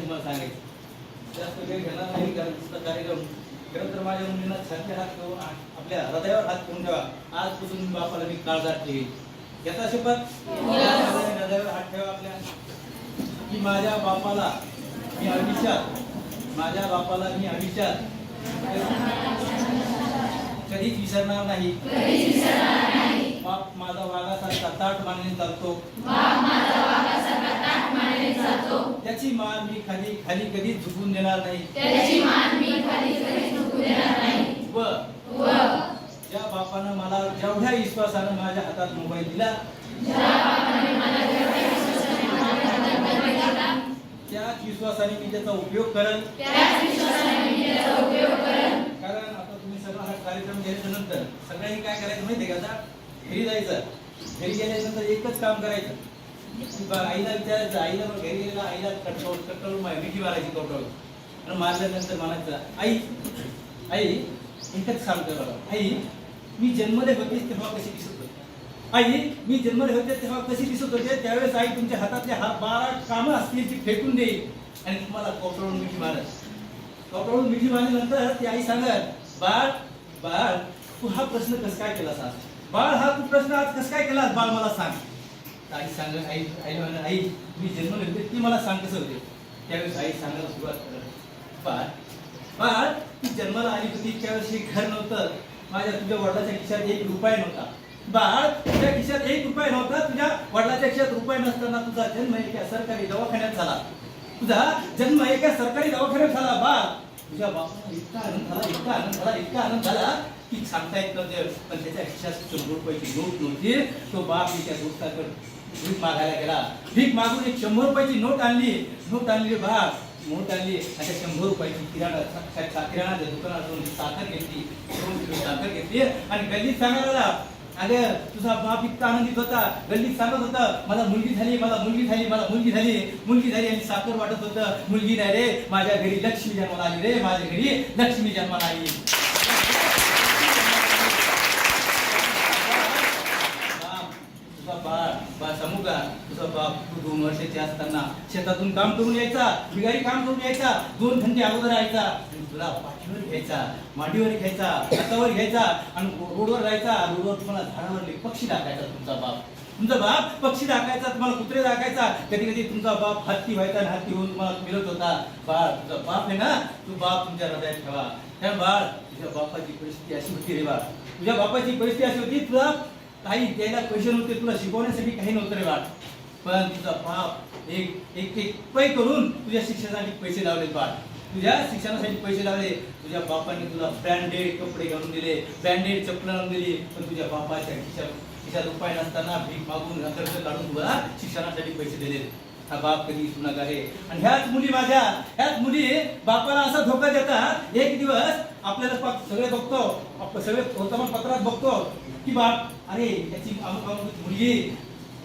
तुम्हाला सांगायचं. जास्त वेळ घेणार नाही कारण कार्यक्रम. खरं तर माझ्या मुलींना छाती हात आ- आपल्या हृदयावर हात ठेवून ठेवा. आजपासून बापाला मी काळजात ठेवीन. याचा शपथ हृदयावर हात ठेवा आपल्या. की माझ्या बापाला मी आयुष्यात माझ्या बापाला मी आयुष्यात कधीच विसरणार नाही. बाप माझा वाघासारखा ताट मानणे चालतो. त्याची मान मी खाली खाली कधीच झुकून देणार नाही. त्याची मान मी खाली कधी झुकू देणार नाही. व व ज्या बापानं मला जेवढ्या विश्वासानं माझ्या हातात मोबाईल दिला त्याच विश्वासाने मी त्याचा उपयोग करेन. कारण आता तुम्ही सगळा हा कार्यक्रम घ्यायच्या नंतर सगळ्यांनी काय करायचं माहितीये का आता? घरी जायचं. घरी गेल्यानंतर एकच काम करायचं. आईला विचारायचं आईला घरी गेलेला आईला कटकावून कटकावून मिठी मारायची कटकवून आणि मारल्यानंतर म्हणायचं आई आई एकच सांगतो कर आई मी जन्मले होते तेव्हा कशी दिसत होते? आई मी जन्मले होते तेव्हा कशी दिसत होते? त्यावेळेस आई तुमच्या हातातले हा बारा कामं असतील ती फेकून देईल. आणि तुम्हाला कोपरवून मिठी मारत कपडावरून मिठी मारल्यानंतर ती आई सांगत बाळ बाळ तू हा प्रश्न कस काय केलास आज? बाळ हा तू प्रश्न आज कसं काय केलास? बाळ मला सांग. आई सांग आई आई म्हणा आई मी जन्म घेतले ती मला सांग कसं होते. त्यावेळेस आई सांगायला सुरुवात करत बाळ बाळ ती जन्माला आली होती त्यावेळेस घर नव्हतं. माझ्या तुझ्या वडिलाच्या खिशात एक रुपया नव्हता. बाळ तुझ्या खिशात एक रुपया नव्हता तुझ्या वडिलाच्या खिशात रुपया नसताना तुझा जन्म एका सरकारी दवाखान्यात झाला. तुझा जन्म एका सरकारी दवाखान्यात झाला बा तुझ्या बापाला इतका आनंद झाला इतका आनंद झाला इतका आनंद झाला की सांगता येत नव्हते. पण त्याच्या खिशात शंभर रुपयाची नोट नव्हती. तो बाप मी त्या दोस्ताकडे भीक मागायला गेला. भीक मागून एक शंभर रुपयाची नोट आणली. नोट आणली रे बाप. नोट आणली. अशा शंभर रुपयाची किराणा सा- सा- किराणाच्या दुकानातून साखर घेतली. दोन किलो साखर घेतली. आणि गल्लीत सांगायला अरे तुझा बाप इतका आनंदित होता. गल्लीत सांगत होता मला मुलगी झाली मला मुलगी झाली मला मुलगी झाली. मुलगी झाली आणि साखर वाटत होतं. मुलगी नाही रे. माझ्या घरी लक्ष्मी जन्माला आली रे. माझ्या घरी लक्ष्मी जन्माला आली बाप, तुझा बाळ बा सांगू का तुझा बाप तू दोन वर्षाचे असताना शेतातून काम करून यायचा बिगारी काम करून यायचा दोन घंटे अगोदर यायचा तुला पाठीवर घ्यायचा मांडीवर घ्यायचा हातावर घ्यायचा आणि रोडवर राहायचा रोडवर तुम्हाला झाडावर पक्षी टाकायचा तुमचा बाप. तुमचा बाप पक्षी दाखायचा तुम्हाला कुत्रे दाखायचा कधी कधी तुमचा बाप हत्ती व्हायचा आणि हत्ती होऊन तुम्हाला मिळत होता. बाळ तुझा बाप आहे ना तू बाप तुमच्या हृदयात ठेवा. त्या बाळ तुझ्या बापाची परिस्थिती अशी होती रे बाळ तुझ्या बापाची परिस्थिती अशी होती तुला काही द्यायला पैसे नव्हते तुला शिकवण्यासाठी काही नव्हतं रे बाळ. पण तुझा बाप एक एक एक पै करून तुझ्या शिक्षणासाठी पैसे लावले बाळ. तुझ्या शिक्षणासाठी पैसे लावले. तुझ्या बापाने तुला ब्रँडेड कपडे घालून दिले ब्रँडेड चप्पल घालून दिली. पण तुझ्या बापाच्या खिशा खिशात उपाय नसताना भीक मागून कर्ज काढून तुला शिक्षणासाठी पैसे दिले. हा बाप कधी सुनाग आहे? आणि ह्याच मुली माझ्या ह्याच मुली बापाला असा धोका देतात एक दिवस आपल्याला सगळे बघतो आप- सगळे वर्तमानपत्रात बघतो की बाप अरे याची अमुक अमुक मुलगी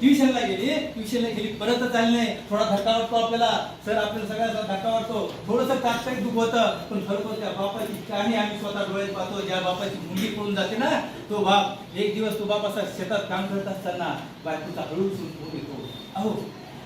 ट्युशनला गेली. ट्युशनला गेली परत चालली. नाही थोडा धक्का वाटतो आपल्याला. सर आपल्याला सगळ्याचा धक्का वाटतो. थोडंसं तात्कालिक दुख होतं पण खरोखर त्या बापाची कहाणी आम्ही स्वतः डोळ्यात पाहतो ज्या बापाची मुंगी पळून जाते ना तो बाप एक दिवस तो बाप असा शेतात काम करत असताना बायकोचा हळूच फोन येतो. अहो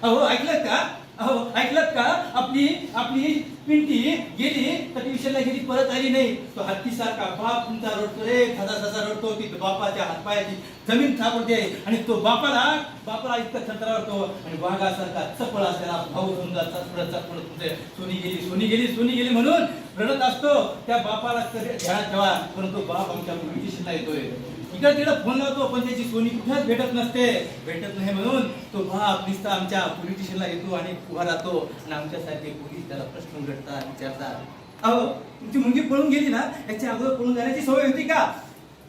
अहो ऐकलं का? अहो ऐकलं का? आपली आपली पिंटी गेली तर ट्युशनला गेली परत आली नाही. तो हत्तीसारखा बाप तुमचा रडतो रे ठसा ठसा रडतो ती बापाच्या हातपायाची जमीन थापडते आणि तो बापाला बापाला इतका थरथरावतो आणि वाघासारखा चपळ असलेला भाऊ समजा चपळ चपळ तुमचे. सोनी गेली सोनी गेली सोनी गेली म्हणून रडत असतो त्या बापाला तरी ध्यानात ठेवा परंतु बाप आमच्या ट्युशनला येतोय. इकडे तिकडे फोन लावतो पण त्याची सोनी कुठेच भेटत नसते. भेटत नाही म्हणून तो बाप दिसता आमच्या पोलीस स्टेशनला येतो आणि उभा राहतो आणि आमच्यासारखे पोलीस त्याला प्रश्न विचारतात विचारतात. अहो तुमची मुलगी पळून गेली ना याच्या अगोदर पळून जाण्याची सवय होती का?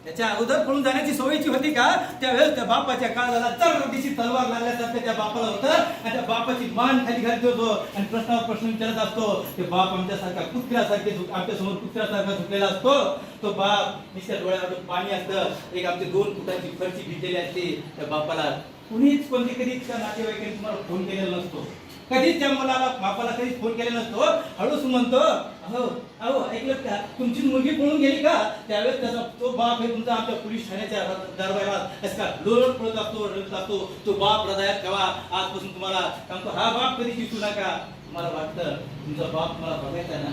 त्याच्या अगोदर पळून जाण्याची सोयीची होती का? त्यावेळेस त्या बापाच्या काळाला तर दिशी तलवार लागल्यासारखं त्या बापाला होतं. आणि त्या बापाची मान खाली घालत होतो. आणि प्रश्नावर प्रश्न विचारत असतो. ते बाप आमच्यासारखा कुत्र्यासारखे झुक आमच्यासमोर कुत्र्यासारखा झुकलेला असतो. तो बाप निश्चित डोळ्यावर पाणी असतं. एक आमची दोन फुटाची फरची भिजलेली असते. त्या बापाला कुणीच कोणती कधीच त्या नातेवाईकांनी तुम्हाला फोन केलेला नसतो. कधीच त्या मुलाला बापाला कधीच फोन केलेला नसतो. हळूच म्हणतो अहो अहो ऐकलं का? तुमची मुलगी पळून गेली का? त्यावेळेस त्याचा तो बाप हे तुमचा आमच्या पोलीस ठाण्याच्या दरबारात असं का लोळत पळत असतो रडत असतो. तो बाप हृदयात ठेवा आजपासून तुम्हाला सांगतो हा बाप कधी शिकू नका. मला वाटतं तुमचा बाप मला बघायचा ना?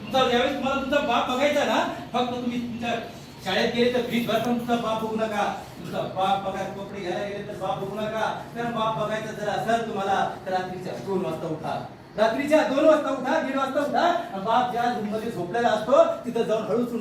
तुमचा ज्यावेळेस तुम्हाला तुमचा बाप बघायचा ना? फक्त तुम्ही तुमच्या शाळेत गेले तर फीस भरता तुमचा बाप बघू नका. तुमचा बाप बघा कपडे घ्यायला गेले तर बाप बघू नका. कारण बाप बघायचा जर असेल तुम्हाला तर रात्रीच्या दोन वाजता उठा. रात्रीच्या दोन वाजता उठा दीड वाजता उठा. बाप ज्या रूममध्ये झोपलेला असतो तिथं जाऊन हळूच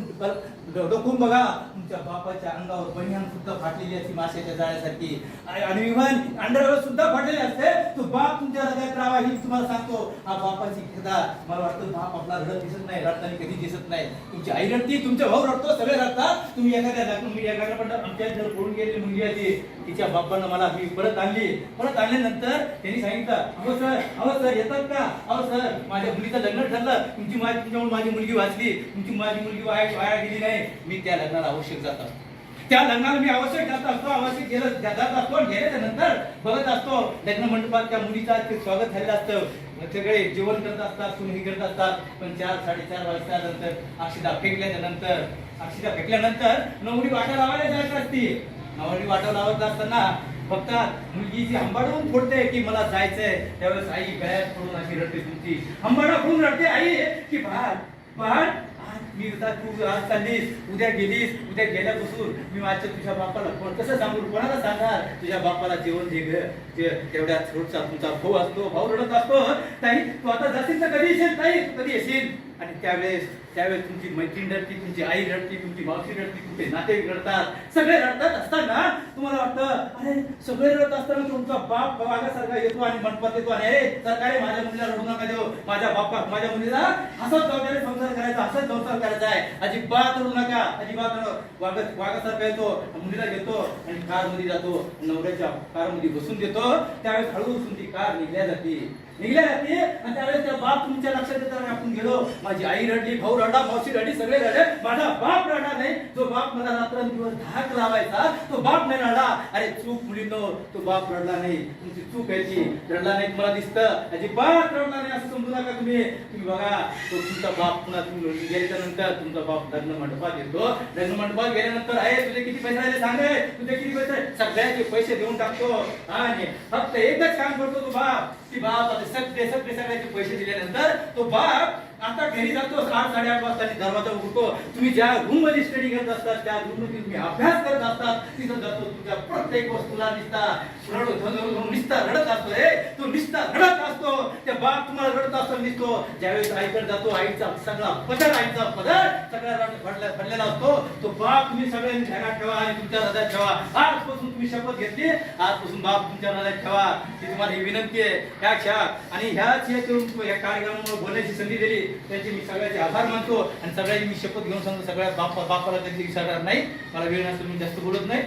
डोकून बघा. तुमच्या बापाच्या अंगावर बनियान सुद्धा फाटलेली असते माशाच्या जाळ्यासारखी. आणि विमान अंडरवर सुद्धा फाटलेले असते. तो बाप तुमच्या हृदयात राहा ही तुम्हाला सांगतो. हा बापाची खेदा मला वाटतं बाप आपला रडत दिसत नाही रडताना कधी दिसत नाही. तुमची आई रडती तुमचा भाऊ रडतो सगळे रडतात. तुम्ही एखाद्या दाखवून मी एखाद्या पण आमच्या जर फोडून गेलेली मुलगी आली तिच्या बापानं मला मी परत आणली. परत आणल्यानंतर त्यांनी सांगितलं अहो सर अहो सर येतात का? अहो सर माझ्या मुलीचं लग्न ठरलं. तुमची माझी तुमच्यामुळे माझी मुलगी वाचली. तुमची माझी मुलगी वाया वाया गेली नाही. मी त्या लग्नाला आवश्यक जातात त्या लग्नाला मी आवश्यक जात असतो. आवश्यक गेलं जात असतो आणि गेल्याच्यानंतर बघत असतो. लग्न मंडपात त्या मुलीचा ते स्वागत झालेलं असतं. सगळे जेवण करत असतात सुनही करत असतात. पण चार साडेचार वाजता नंतर अक्षिता फेकल्याच्या नंतर अक्षिता फेकल्यानंतर नवरी वाटा लावायला जायचं असते. नवरी वाटा लावत असताना फक्त मुलगी जी हंबाडून फोडते की मला जायचंय त्यावेळेस आई गळ्यात पडून अशी रडते तुमची. हंबाडा फोडून रडते आई की बाळ बाळ आज मी आता तू आज चाललीस उद्या गेलीस उद्या गेल्यापासून मी माझ्या तुझ्या बापाला कोण कसं सांगू कोणाला सांगणार? तुझ्या बापाला जेवण दे ग जे तेवढ्या थोडचा तुमचा भाऊ असतो भाऊ रडत असतो ताई तू आता जाशील तर कधी येशील? ताई कधी येशील? आणि त्यावेळेस त्यावेळेस तुमची मैत्रीण रडती तुमची आई रडती तुमची मावशी रडती तुमचे नातेवाईक रडतात. सगळे रडतात असताना तुम्हाला वाटतं अरे सगळे रडत असताना तुमचा बाप वागासारखा येतो आणि मंडपात येतो आणि अरे सरकारे माझ्या मुलीला रडू नका देऊ. माझ्या बापा माझ्या मुलीला असंच जबाबदारी संसार करायचा असंच संसार करायचा आहे. अजिबात रडू नका अजिबात रडू वागत वागासारखा येतो मुलीला घेतो आणि कारमध्ये जातो नवऱ्याच्या कारमध्ये बसून देतो. त्यावेळेस हळूहळू तुमची कार निघल्या जाते. निघल्या जाते आणि त्यावेळेस त्या बाप तुमच्या लक्षात येतात आपण गेलो. माझी आई रडली भाऊ रडला मावशी रडली सगळे रडले. माझा बाप रडला नाही. जो बाप मला रात्रंदिवस धाक लावायचा. तो बाप नाही रडला. अरे चूक मुलीनो तो बाप रडला नाही. तुमची चूक याची रडला नाही तुम्हाला दिसतं. अजिबात रडला नाही असं समजू नका तुम्ही. तुम्ही बघा तो तुमचा बाप पुन्हा तुम्ही गेल्याच्यानंतर तुमचा बाप लग्न मंडपात येतो. लग्न मंडपात गेल्यानंतर आहे तुझे किती पैसे राहिले? सांग रे. तुझे किती पैसे सगळ्याचे पैसे देऊन टाकतो. आणि फक्त एकच काम करतो तो बाप. की बाप आता सगळे सगळे सगळ्याचे पैसे दिल्यानंतर तो बाप आता घरी जातो आठ साडेआठ वाजता दरवाजा उघडतो. तुम्ही ज्या रूममध्ये स्टडी करत असतात त्या रूममध्ये तुम्ही अभ्यास करत असतात तिथं जातो तुमच्या प्रत्येक वस्तूला निसता रडत निसता रडत असतो रे तो निसता रडत असतो. बाप तुम्हाला रडत असतो दिसतो. ज्यावेळेस आईकडे जातो आईचा सगळा पदर आईचा पदर सगळा भरलेला असतो. तो बाप तुम्ही सगळ्यांनी ध्यानात ठेवा आणि तुमच्या हृदयात ठेवा. आजपासून तुम्ही शपथ घेतली आजपासून बाप तुमच्या हृदयात ठेवा. ती तुम्हाला ही विनंती आहे ह्या क्षा आणि ह्याच हेतून या कार्यक्रमामुळे बोलण्याची संधी दिली. त्यांचे मी सगळ्याचे आभार मानतो आणि सगळ्यांनी मी शपथ घेऊन सांगतो सगळ्या बाप बापाला कधी विसरणार नाही. मला वेळ नसेल मी जास्त बोलत नाही.